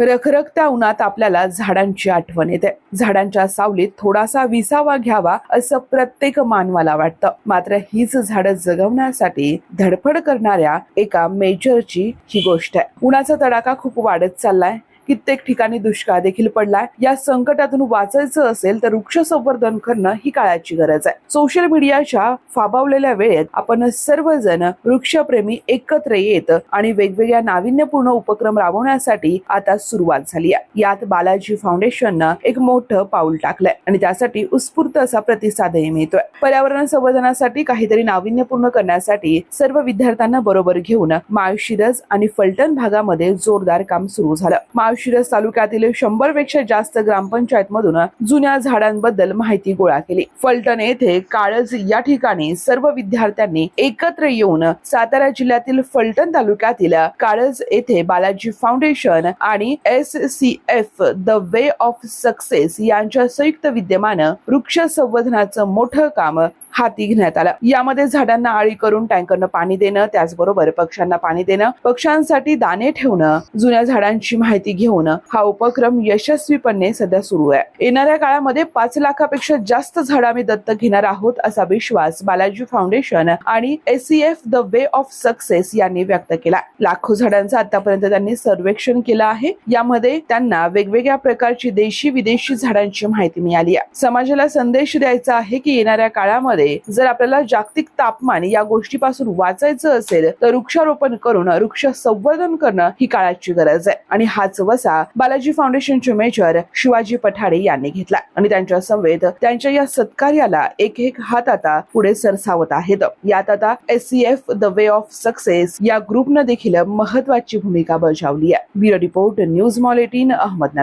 रखरखत्या उन्हात आपल्याला झाडांची आठवण येते. झाडांच्या सावलीत थोडासा विसावा घ्यावा असं प्रत्येक मानवाला वाटतं. मात्र हीच झाडं जगवण्यासाठी धडपड करणाऱ्या एका मेजरची ही गोष्ट आहे. उन्हाचा तडाखा खूप वाढत चाललाय. कित्येक ठिकाणी दुष्काळ देखील पडलाय. या संकटातून वाचायचं असेल तर वृक्ष संवर्धन करणं ही काळाची गरज आहे. सोशल मीडियाच्या फाबावलेल्या वेळेत आपण सर्वजण वृक्षप्रेमी एकत्र येत आणि वेगवेगळ्या नाविन्यपूर्ण उपक्रम राबवण्यासाठी आता सुरुवात झाली आहे. यात बालाजी फाउंडेशननं एक मोठं पाऊल टाकलंय आणि त्यासाठी उत्स्फूर्त असा प्रतिसादही मिळतोय. पर्यावरण संवर्धनासाठी काहीतरी नाविन्यपूर्ण करण्यासाठी सर्व विद्यार्थ्यांना बरोबर घेऊन माळशिरस आणि फलटण भागामध्ये जोरदार काम सुरू झालं. माळशिरस तालुक्यातील शंभरपेक्षा जास्त ग्रामपंचायत मधून जुन्या झाडांबद्दल माहिती गोळा केली. फलटण येथे काळज या ठिकाणी सर्व विद्यार्थ्यांनी एकत्र येऊन सातारा जिल्ह्यातील फलटण तालुक्यातील काळज येथे बालाजी फाउंडेशन आणि S C F the way of success यांच्या संयुक्त विद्यमान वृक्ष संवर्धनाचं मोठं काम हाती घेण्यात आलं. यामध्ये झाडांना आळी करून टँकरनं पाणी देणं त्याचबरोबर पक्ष्यांना पाणी देणं पक्ष्यांसाठी दाणे ठेवणं जुन्या झाडांची माहिती घेऊन हा उपक्रम यशस्वीपणे सध्या सुरू आहे. येणाऱ्या काळामध्ये पाच लाखापेक्षा जास्त झाड आम्ही दत्तक घेणार आहोत असा विश्वास बालाजी फाउंडेशन आणि F the way of success यांनी व्यक्त केला. लाखो झाडांचं आतापर्यंत त्यांनी सर्वेक्षण केलं आहे. यामध्ये त्यांना वेगवेगळ्या प्रकारची देशी विदेशी झाडांची माहिती मिळाली आहे. समाजाला संदेश द्यायचा आहे की येणाऱ्या काळामध्ये जर आपल्याला जागतिक तापमान या गोष्टीपासून वाचायचं असेल तर वृक्षारोपण करून वृक्ष संवर्धन करणं ही काळाची गरज आहे. आणि हाच वसा बालाजी फाउंडेशनचे मेजर शिवाजी पठाडे यांनी घेतला. आणि त्यांच्या समवेत त्यांच्या या सत्कार्याला एक एक हात आता पुढे सरसावत आहेत. यात आता S C F the way of success या ग्रुपनं देखील महत्वाची भूमिका बजावली आहे. Bureau report news mall eighteen Ahmednagar.